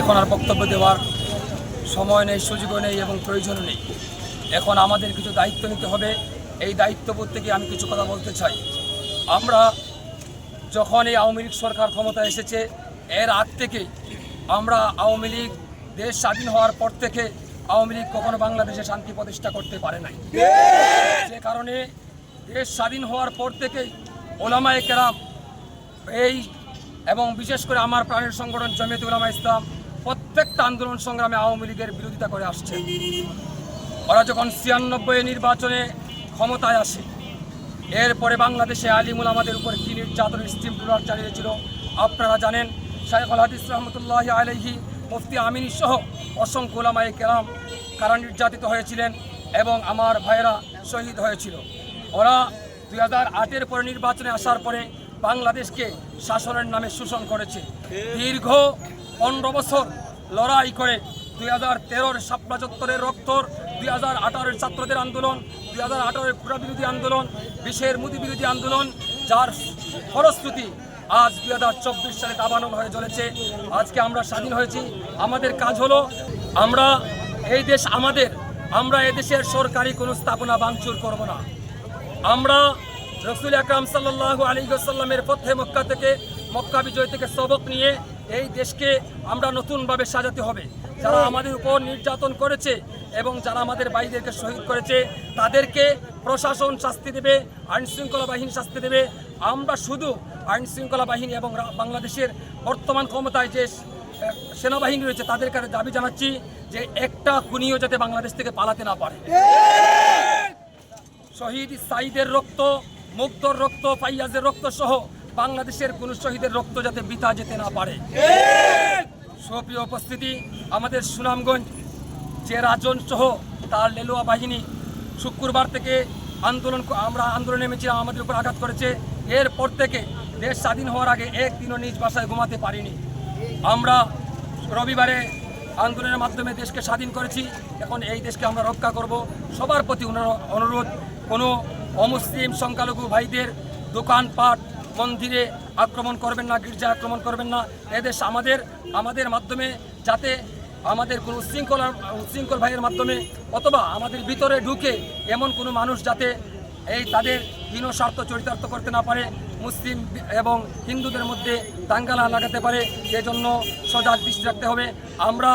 এখন আর বক্তব্য দেওয়ার সময় নেই, সুযোগও নেই এবং প্রয়োজনও নেই। এখন আমাদের কিছু দায়িত্ব নিতে হবে। এই দায়িত্ববোধ থেকে আমি কিছু কথা বলতে চাই। আমরা যখন এই আওয়ামী লীগ সরকার ক্ষমতা এসেছে, এর আগ থেকে আমরা আওয়ামী লীগ দেশ স্বাধীন হওয়ার পর থেকে আওয়ামী লীগ কখনো বাংলাদেশে শান্তি প্রতিষ্ঠা করতে পারে নাই। যে কারণে দেশ স্বাধীন হওয়ার পর থেকেই ওলামায় কেরাম এই এবং বিশেষ করে আমার প্রাণের সংগঠন জমিয়ত উলামা ইসলাম প্রত্যেকটা আন্দোলন সংগ্রামে আওয়ামী লীগের বিরোধিতা করে আসছে। ওরা যখন ছিয়ানব্বই নির্বাচনে ক্ষমতায় আসে, এরপরে বাংলাদেশে আলিমুল আমাদের উপর কি নির্যাতনের স্টিম রুলার চালিয়েছিল, আপনারা জানেন, শাইখুল হাদিস রহমতুল্লাহ আলহি মুফতি আমিনী সহ অসংখ্য ওলামায়ে কেরাম কারা নির্যাতিত হয়েছিলেন এবং আমার ভাইয়েরা শহীদ হয়েছিল। ওরা দুই হাজার আটের পরে নির্বাচনে আসার পরে বাংলাদেশকে শাসনের নামে শোষণ করেছে। দীর্ঘ পনেরো বছর লড়াই করে দুই হাজার তেরোর শাপলা চত্বরের রক্তর, দুই হাজার আঠারোর ছাত্রদের আন্দোলন, দুই হাজার আঠারোর পুরা বিরোধী আন্দোলন বিশের মুদি বিরোধী আন্দোলন, যার ফলশ্রুতি আজ দুই হাজার চব্বিশ সালে দাবানল হয়ে চলেছে আজকে আমরা স্বাধীন হয়েছি। আমাদের কাজ হলো, আমরা এই দেশ আমাদের, আমরা এদেশের সরকারি কোনো স্থাপনা ভাঙচুর করব না। আমরা রসুল আকরাম সাল্লাহ আলী সাল্লামের পথে মক্কা থেকে, মক্কা বিজয় থেকে সবক নিয়ে এই দেশকে আমরা নতুনভাবে সাজাতে হবে। যারা আমাদের উপর নির্যাতন করেছে এবং যারা আমাদের ভাইদেরকে শহীদ করেছে, তাদেরকে প্রশাসন শাস্তি দেবে, আইনশৃঙ্খলা বাহিনী শাস্তি দেবে। আমরা শুধু আইনশৃঙ্খলা বাহিনী এবং বাংলাদেশের বর্তমান ক্ষমতায় যে সেনাবাহিনী রয়েছে, তাদের কাছে দাবি জানাচ্ছি যে একটা খুনিও যাতে বাংলাদেশ থেকে পালাতে না পারে। শহীদ সাইদের রক্ত মুক্তর রক্ত, ফাইয়াজের রক্ত সহ বাংলাদেশের কোন শহীদের রক্ত যাতে বিতা যেতে না পারে। সুপ্রিয় উপস্থিতি আমাদের সুনামগঞ্জ যে রাজন সহ তার লেলুয়া বাহিনী শুক্রবার থেকে আন্দোলন আমরা আন্দোলনে নেমেছিলাম, আমাদের উপর আঘাত করেছে। এরপর থেকে দেশ স্বাধীন হওয়ার আগে একদিনও নিজ বাসায় ঘুমাতে পারিনি। আমরা রবিবারে আন্দোলনের মাধ্যমে দেশকে স্বাধীন করেছি। এখন এই দেশকে আমরা রক্ষা করব। সবার প্রতি অনুরো- অনুরোধ, কোনো অমুসলিম সংখ্যালঘু ভাইদের দোকানপাট মন্দিরে আক্রমণ করবেন না গির্জা আক্রমণ করবেন না। এদেশ আমাদের আমাদের মাধ্যমে যাতে আমাদের কোনো উশৃঙ্খলা, উশৃঙ্খল ভাইয়ের মাধ্যমে অথবা আমাদের ভিতরে ঢুকে এমন কোনো মানুষ যাতে এই তাদের হীন স্বার্থ চরিতার্থ করতে না পারে, মুসলিম এবং হিন্দুদের মধ্যে দাঙ্গালা লাগাতে পারে এজন্য সজাগ দৃষ্টি রাখতে হবে। আমরা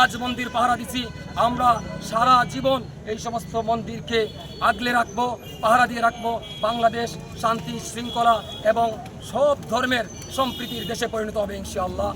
আজ মন্দির পাহারা দিছি, আমরা সারা জীবন এই সমস্ত মন্দিরকে আগলে রাখব, পাহারা দিয়ে রাখব বাংলাদেশ শান্তি, শৃঙ্খলা এবং সব ধর্মের সম্প্রীতির দেশে পরিণত হবে ইনশাআল্লাহ